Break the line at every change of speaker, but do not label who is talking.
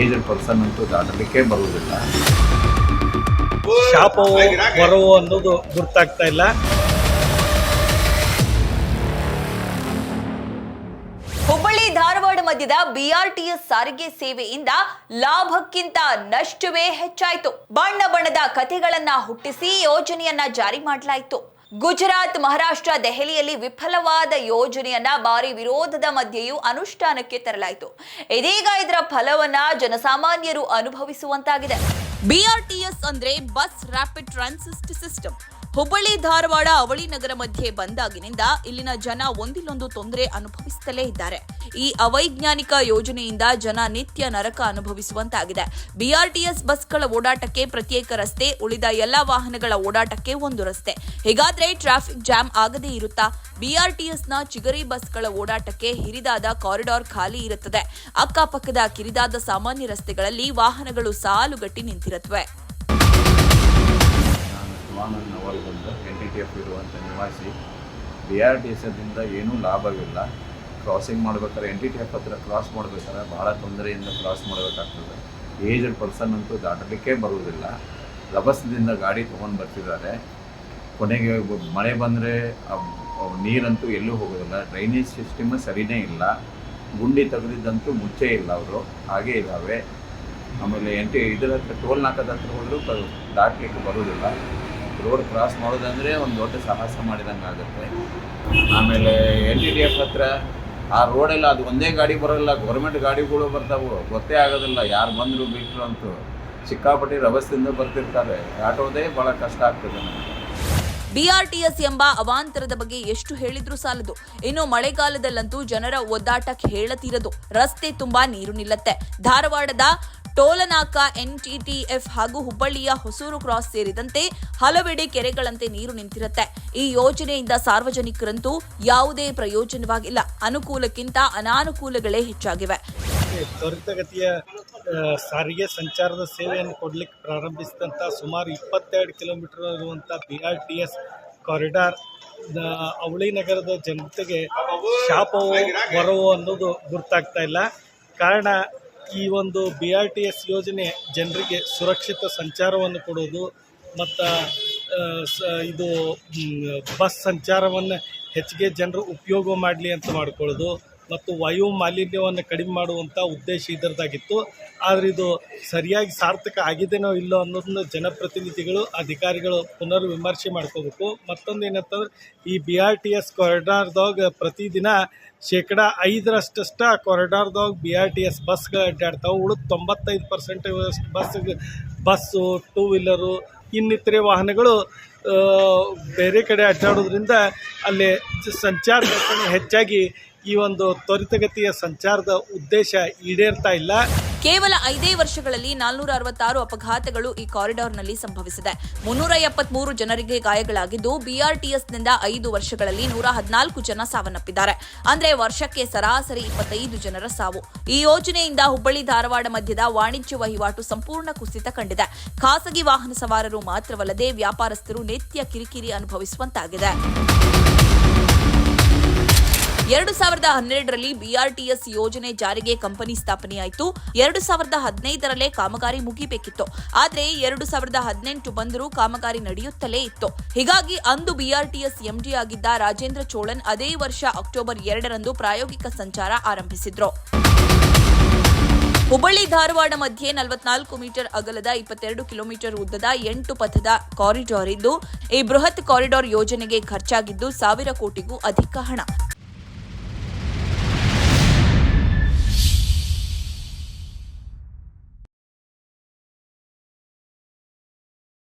Aged person ಅಂತೂ ದಾಟಲಿಕ್ಕೆ ಬರುವುದಿಲ್ಲ.
ಶಾಪವು ಬರವು ಅನ್ನೋದು ಗುರ್ತಾಗ್ತಾ ಇಲ್ಲ.
ಹುಬ್ಬಳ್ಳಿ ಧಾರವಾಡ ಮಧ್ಯದ ಬಿಆರ್ಟಿಎಸ್ ಸಾರಿಗೆ ಸೇವೆಯಿಂದ ಲಾಭಕ್ಕಿಂತ ನಷ್ಟವೇ ಹೆಚ್ಚಾಯಿತು. ಬಣ್ಣ ಬಣ್ಣದ ಕಥೆಗಳನ್ನ ಹುಟ್ಟಿಸಿ ಯೋಜನೆಯನ್ನ ಜಾರಿ ಮಾಡಲಾಯಿತು. ಗುಜರಾತ್, ಮಹಾರಾಷ್ಟ್ರ, ದೆಹಲಿಯಲ್ಲಿ ವಿಫಲವಾದ ಯೋಜನೆಯನ್ನ ಭಾರಿ ವಿರೋಧದ ಮಧ್ಯೆಯೂ ಅನುಷ್ಠಾನಕ್ಕೆ ತರಲಾಯಿತು. ಇದೀಗ ಇದರ ಫಲವನ್ನ ಜನಸಾಮಾನ್ಯರು ಅನುಭವಿಸುವಂತಾಗಿದೆ. ಬಿಆರ್ಟಿಎಸ್ ಅಂದ್ರೆ bus rapid transit system Hubballi Dharwad ಅವಳಿ ನಗರ ಮಧ್ಯೆ ಬಂದಾಗಿನಿಂದ ಇಲ್ಲಿನ ಜನ ಒಂದಿಲ್ಲೊಂದು ತೊಂದರೆ ಅನುಭವಿಸುತ್ತಲೇ ಇದ್ದಾರೆ. ಈ ಅವೈಜ್ಞಾನಿಕ ಯೋಜನೆಯಿಂದ ಜನ ನಿತ್ಯ ನರಕ ಅನುಭವಿಸುವಂತಾಗಿದೆ. ಬಿಆರ್ಟಿಎಸ್ ಬಸ್ಗಳ ಓಡಾಟಕ್ಕೆ ಪ್ರತ್ಯೇಕ ರಸ್ತೆ, ಉಳಿದ ಎಲ್ಲಾ ವಾಹನಗಳ ಓಡಾಟಕ್ಕೆ ಒಂದು ರಸ್ತೆ. ಹೀಗಾದ್ರೆ ಟ್ರಾಫಿಕ್ ಜಾಮ್ ಆಗದೇ ಇರುತ್ತಾ? ಬಿಆರ್ಟಿಎಸ್ನ ಚಿಗರಿ ಬಸ್ಗಳ ಓಡಾಟಕ್ಕೆ ಹಿರಿದಾದ ಕಾರಿಡಾರ್ ಖಾಲಿ ಇರುತ್ತದೆ. ಅಕ್ಕಪಕ್ಕದ ಕಿರಿದಾದ ಸಾಮಾನ್ಯ ರಸ್ತೆಗಳಲ್ಲಿ ವಾಹನಗಳು ಸಾಲುಗಟ್ಟಿ ನಿಂತಿರುತ್ತವೆ.
ನಾನು ಶಿವಾನಂದ್ ನವಲ್ ಬಂದು ಎನ್ ಟಿ ಟಿ ಎಫ್ ಇರುವಂಥ ನಿವಾಸಿ ಬಿ ಆರ್ ಟಿ ಎಸ್ ಅದರಿಂದ ಏನೂ ಲಾಭವಿಲ್ಲ. ಕ್ರಾಸಿಂಗ್ ಮಾಡ್ಬೇಕಾದ್ರೆ ಎನ್ ಟಿ ಟಿ ಎಫ್ ಹತ್ರ ಕ್ರಾಸ್ ಮಾಡ್ಬೇಕಾದ್ರೆ ಭಾಳ ತೊಂದರೆಯಿಂದ ಕ್ರಾಸ್ ಮಾಡಬೇಕಾಗ್ತದೆ. ಏಜ್ಡ್ ಪರ್ಸನ್ ಅಂತೂ ದಾಟಲಿಕ್ಕೆ ಬರುವುದಿಲ್ಲ. ರಭಸದಿಂದ ಗಾಡಿ ತೊಗೊಂಡು ಬರ್ತಿದ್ದಾರೆ. ಕೊನೆಗೆ ಮಳೆ ಬಂದರೆ ನೀರಂತೂ ಎಲ್ಲೂ ಹೋಗೋದಿಲ್ಲ. ಡ್ರೈನೇಜ್ ಸಿಸ್ಟಮ್ ಸರಿನೇ ಇಲ್ಲ. ಗುಂಡಿ ತೆಗೆದಿದ್ದಂತೂ ಮುಚ್ಚೇ ಇಲ್ಲ ಅವರು. ಹಾಗೇ ಇದ್ದಾವೆ ಆಮೇಲೆ ಎಂಟಿ ಇದರ ಹತ್ರ ಟೋಲ್ ನಾಕದ ಹತ್ರ ಹೋದರೂ ದಾಟ್ಲಿಕ್ಕೆ ಬರೋದಿಲ್ಲ ರೋಡ್ ಕ್ರಾಸ್ ಮಾಡೋದಂದ್ರೆ ಒಂದು ದೊಡ್ಡ ಸಾಹಸ ಮಾಡಿದಂಗೆ ಆಗುತ್ತೆ. ಆಮೇಲೆ ಎನ್ ಟಿ ಡಿ ಎಫ್ ಹತ್ರ ಆ ರೋಡೆಲ್ಲ ಅದು ಒಂದೇ ಗಾಡಿ ಬರೋಲ್ಲ ಗೌರ್ಮೆಂಟ್ ಗಾಡಿಗಳು ಬರ್ತಾವೆ, ಗೊತ್ತೇ ಆಗೋದಿಲ್ಲ. ಯಾರು ಬಂದರು ಬಿಟ್ಟರು ಅಂತೂ ಸಿಕ್ಕಾಪಟ್ಟಿ ರಭಸದಿಂದ ಬರ್ತಿರ್ತಾರೆ. ಆಟೋದೇ ಭಾಳ ಕಷ್ಟ ಆಗ್ತದೆ ನಮಗೆ.
ಬಿಆರ್ಟಿಎಸ್ ಎಂಬ ಅವಾಂತರದ ಬಗ್ಗೆ ಎಷ್ಟು ಹೇಳಿದ್ರೂ ಸಾಲದು. ಇನ್ನು ಮಳೆಗಾಲದಲ್ಲಂತೂ ಜನರ ಒದ್ದಾಟ ಹೇಳತಿರದು. ರಸ್ತೆ ತುಂಬಾ ನೀರು ನಿಲ್ಲತ್ತೆ. ಧಾರವಾಡದ ಟೋಲನಾಕ ಎನ್ಟಿಟಿಎಫ್ ಹಾಗೂ ಹುಬ್ಬಳ್ಳಿಯ ಹೊಸೂರು ಕ್ರಾಸ್ ಸೇರಿದಂತೆ ಹಲವೆಡೆ ಕೆರೆಗಳಂತೆ ನೀರು ನಿಂತಿರುತ್ತೆ. ಈ ಯೋಜನೆಯಿಂದ ಸಾರ್ವಜನಿಕರಂತೂ ಯಾವುದೇ ಪ್ರಯೋಜನವಾಗಿಲ್ಲ. ಅನುಕೂಲಕ್ಕಿಂತ ಅನಾನುಕೂಲಗಳೇ ಹೆಚ್ಚಾಗಿವೆ.
ತ್ವರಿತಗತಿಯ ಸಾರಿಗೆ ಸಂಚಾರದ ಸೇವೆಯನ್ನು ಕೊಡಲಿಕ್ಕೆ ಪ್ರಾರಂಭಿಸಿದಂಥ ಸುಮಾರು ಇಪ್ಪತ್ತೆರಡು ಕಿಲೋಮೀಟರ್ ಇರುವಂಥ B R T S corridor ಅವಳಿ ನಗರದ ಜನತೆಗೆ ಶಾಪವು, ವರವು ಅನ್ನೋದು ಗುರ್ತಾಗ್ತಾ ಇಲ್ಲ. ಕಾರಣ ಈ ಒಂದು ಬಿ ಆರ್ ಟಿ ಎಸ್ ಯೋಜನೆ ಜನರಿಗೆ ಸುರಕ್ಷಿತ ಸಂಚಾರವನ್ನು ಕೊಡೋದು ಮತ್ತು ಇದು ಬಸ್ ಸಂಚಾರವನ್ನು ಹೆಚ್ಚಿಗೆ ಜನರು ಉಪಯೋಗ ಮಾಡಲಿ ಅಂತ ಮಾಡ್ಕೊಳ್ಳೋದು. ಮತ್ತು ವಾಯು ಮಾಲಿನ್ಯವನ್ನು ಕಡಿಮೆ ಮಾಡುವಂಥ ಉದ್ದೇಶ ಇದರದಾಗಿತ್ತು ಆದರೆ ಇದು ಸರಿಯಾಗಿ ಸಾರ್ಥಕ ಆಗಿದೆನೋ ಇಲ್ಲೋ ಅನ್ನೋದನ್ನ ಜನಪ್ರತಿನಿಧಿಗಳು, ಅಧಿಕಾರಿಗಳು ಪುನರ್ ವಿಮರ್ಶೆ ಮಾಡ್ಕೋಬೇಕು. ಮತ್ತೊಂದು ಏನಂತಂದ್ರೆ, ಈ ಬಿ ಆರ್ ಟಿ ಎಸ್ ಕಾರಿಡಾರ್ದಾಗ ಪ್ರತಿದಿನ ಶೇಕಡ ಐದರಷ್ಟಷ್ಟ ಕಾರಿಡಾರ್ದಾಗ ಬಿ ಆರ್ ಟಿ ಎಸ್ ಬಸ್ಗಳು ಅಡ್ಡಾಡ್ತಾವೆ. ಉಳಿದು ತೊಂಬತ್ತೈದು percent bus bus two wheeler ಇನ್ನಿತರೆ ವಾಹನಗಳು ಬೇರೆ ಕಡೆ ಅಡ್ಡಾಡೋದ್ರಿಂದ ಅಲ್ಲಿ ಸಂಚಾರ ಹೆಚ್ಚಾಗಿ ಈ ಒಂದು ತ್ವರಿತಗತಿಯ ಸಂಚಾರದ ಉದ್ದೇಶ ಈಡೇರ್ತಾ ಇಲ್ಲ.
ಕೇವಲ ಐದೇ ವರ್ಷಗಳಲ್ಲಿ ನಾಲ್ನೂರ ಅರವತ್ತಾರು ಅಪಘಾತಗಳು ಈ ಕಾರಿಡಾರ್ನಲ್ಲಿ ಸಂಭವಿಸಿದೆ. ಮುನ್ನೂರ ಎಪ್ಪತ್ಮೂರು ಜನರಿಗೆ ಗಾಯಗಳಾಗಿದ್ದು, ಬಿಆರ್ಟಿಎಸ್ನಿಂದ ಐದು ವರ್ಷಗಳಲ್ಲಿ ನೂರ ಹದಿನಾಲ್ಕು ಜನ ಸಾವನ್ನಪ್ಪಿದ್ದಾರೆ. ಅಂದ್ರೆ ವರ್ಷಕ್ಕೆ ಸರಾಸರಿ ಇಪ್ಪತ್ತೈದು ಜನರ ಸಾವು. ಈ ಯೋಜನೆಯಿಂದ ಹುಬ್ಬಳ್ಳಿ ಧಾರವಾಡ ಮಧ್ಯದ ವಾಣಿಜ್ಯ ವಹಿವಾಟು ಸಂಪೂರ್ಣ ಕುಸಿತ ಕಂಡಿದೆ. ಖಾಸಗಿ ವಾಹನ ಸವಾರರು ಮಾತ್ರವಲ್ಲದೆ ವ್ಯಾಪಾರಸ್ಥರು ನಿತ್ಯ ಕಿರಿಕಿರಿ ಅನುಭವಿಸುವಂತಾಗಿದೆ. ಎರಡು ಸಾವಿರದ ಹನ್ನೆರಡರಲ್ಲಿ ಬಿಆರ್ಟಿಎಸ್ ಯೋಜನೆ ಜಾರಿಗೆ ಕಂಪನಿ ಸ್ಥಾಪನೆಯಾಯಿತು. ಎರಡು ಸಾವಿರದ ಹದಿನೈದರಲ್ಲೇ ಕಾಮಗಾರಿ ಮುಗಿಬೇಕಿತ್ತು. ಆದರೆ ಎರಡು ಸಾವಿರದ ಹದಿನೆಂಟು ಬಂದರೂ ಕಾಮಗಾರಿ ನಡೆಯುತ್ತಲೇ ಇತ್ತು. ಹೀಗಾಗಿ ಅಂದು ಬಿಆರ್ಟಿಎಸ್ ಎಂಡಿ ಆಗಿದ್ದ ರಾಜೇಂದ್ರ ಚೋಳನ್ ಅದೇ ವರ್ಷ ಅಕ್ಟೋಬರ್ ಎರಡರಂದು ಪ್ರಾಯೋಗಿಕ ಸಂಚಾರ ಆರಂಭಿಸಿದ್ರು. ಹುಬ್ಬಳ್ಳಿ ಧಾರವಾಡ ಮಧ್ಯೆ ನಲವತ್ನಾಲ್ಕು ಮೀಟರ್ ಅಗಲದ ಇಪ್ಪತ್ತೆರಡು ಕಿಲೋಮೀಟರ್ ಉದ್ದದ ಎಂಟು ಪಥದ ಕಾರಿಡಾರ್ ಇದ್ದು, ಈ ಬೃಹತ್ ಕಾರಿಡಾರ್ ಯೋಜನೆಗೆ ಖರ್ಚಾಗಿದ್ದು ಸಾವಿರ ಕೋಟಿಗೂ ಅಧಿಕ ಹಣ.